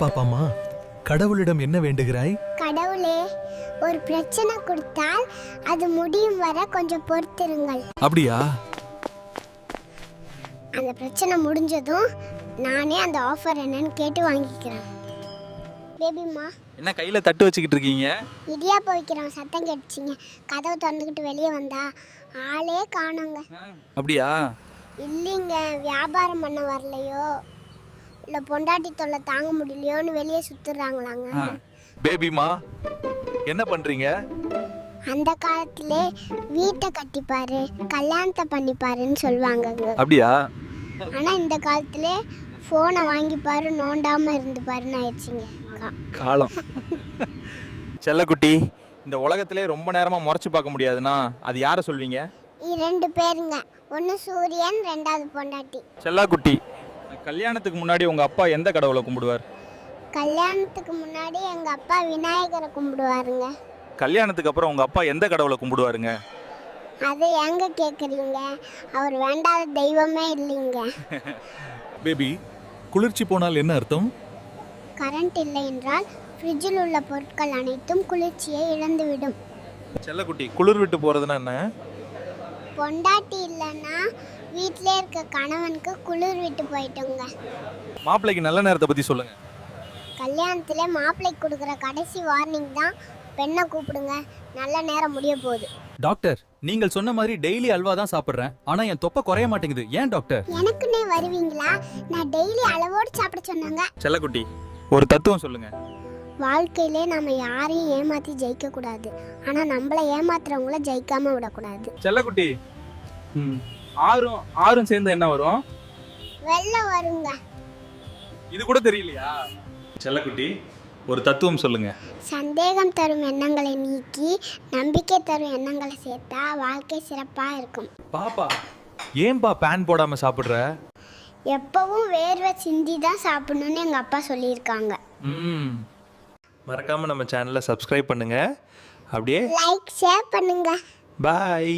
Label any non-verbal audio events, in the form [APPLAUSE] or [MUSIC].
பாப்பாமா கடவுளிடம் என்ன வேண்டுகிறாய்? கடவுளே ஒரு பிரச்சனை கொடுத்தால் அது முடியும் வரை கொஞ்சம் பொறுத்திருங்கள். அப்படியா? அந்த பிரச்சனை முடிஞ்சதும் நானே அந்த ஆஃபர் என்னன்னு கேட்டு வாங்கிக்கிறேன். பேபிம்மா என்ன கையில் தட்டு வச்சுக்கிட்டு இருக்கீங்க? இடியாப்பம் வைக்கிறோம் சத்தம் கேட்டுச்சிங்க. கதவு திறந்துக்கிட்டு வெளியே வந்தா ஆளே காணோங்க. அப்படியா? இல்லைங்க வியாபாரம் பண்ண வரலையோ? இல்லை பொண்டாட்டி தொல்லை தாங்க முடியலையோன்னு வெளியே சுத்துறாங்களாங்க. பேபிமா என்ன பண்றீங்க? அந்த காலத்திலே வீட்டை கட்டிப்பாரு கல்யாணத்தை பண்ணிப்பாருன்னு சொல்லுவாங்கங்க. அப்படியா? ஆனால் இந்த காலத்திலே ஃபோனை வாங்கிப்பாரு நோண்டாமல் இருந்துப்பாருன்னு ஆயிடுச்சுங்க. காலம். செல்லக்குட்டி இந்த உலகத்திலே ரொம்ப நேரமாக முறைச்சு பார்க்க முடியாதுன்னா அது யாரை சொல்வீங்க? இரண்டு பேருங்க. ஒன்று சூரியன் ரெண்டாவது பொண்டாட்டி. செல்லாக்குட்டி கல்யாணத்துக்கு முன்னாடி உங்கள் அப்பா எந்த கடவுளை கும்பிடுவார்? கல்யாணத்துக்கு முன்னாடி எங்கள் அப்பா விநாயகரை கும்பிடுவாருங்க. கல்யாணத்துக்கு அப்புறம் உங்கள் அப்பா எந்த கடவுளை கும்பிடுவாருங்க? அதை எங்க கேட்குறீங்க அவர் வேண்டாத தெய்வமே இல்லைங்க. [LAUGHS] பேபி குளிர்ச்சி போனால் என்ன அர்த்தம்? கரண்ட் இல்லை என்றால் ஃப்ரிட்ஜில் உள்ள பொருட்கள் அனைத்தும் குளிர்ச்சியை இழந்துவிடும். செல்லக்குட்டி குளிர் விட்டு போகிறதுனா என்ன? பொண்டாட்டி இல்லைன்னா வீட்டிலே இருக்க கணவனுக்கு குளிர் விட்டு போயிட்டோங்க. மாப்பிள்ளைக்கு நல்ல நேரத்தை பற்றி சொல்லுங்கள் கல்யாணத்தில் மாப்பிள்ளைக்கு கொடுக்குற கடைசி வார்னிங் தான் பெண்ணை கூப்பிடுங்க. நல்ல நேரம் முடிய போகுது. டாக்டர் நீங்கள் சொன்ன மாதிரி டெய்லி அல்வா தான் சாப்பிடுறேன். ஆனா என் தொப்பை குறைய மாட்டேங்குது. ஏன் டாக்டர்? எனக்குன்னே வருவீங்களா? நான் டெய்லி அளவோடு சாப்பிட சொன்னாங்க. செல்லக்குட்டி ஒரு தத்துவம் சொல்லுங்கள் வாழ்க்கையிலே நம்ம யாரையும் ஏமாற்றி ஜெயிக்கக்கூடாது. ஆனால் நம்மளை ஏமாத்துறவங்கள ஜெயிக்காம விடக்கூடாது. செல்லக்குட்டி. ம். ஆறும் ஆறும் சேர்ந்து என்ன வரும்? வெள்ளம் வருங்க. இது கூட தெரியலையா? செல்லக்குட்டி ஒரு தத்துவம் சொல்லுங்க. சந்தேகம் தரும் எண்ணங்களை நீக்கி நம்பிக்கை தரும் எண்ணங்களை சேர்த்தா வாழ்க்கை சிறப்பாக இருக்கும். பாப்பா ஏன்பா பேன் போடாம சாப்பிடுற? எப்பவும் வேர்வை சிந்தி தான் சாப்பிடணும்னு எங்கள் அப்பா சொல்லியிருக்காங்க. ம் மறக்காம நம்ம சேனலை சப்ஸ்கிரைப் பண்ணுங்க. அப்படியே லைக் ஷேர் பண்ணுங்க. பாய்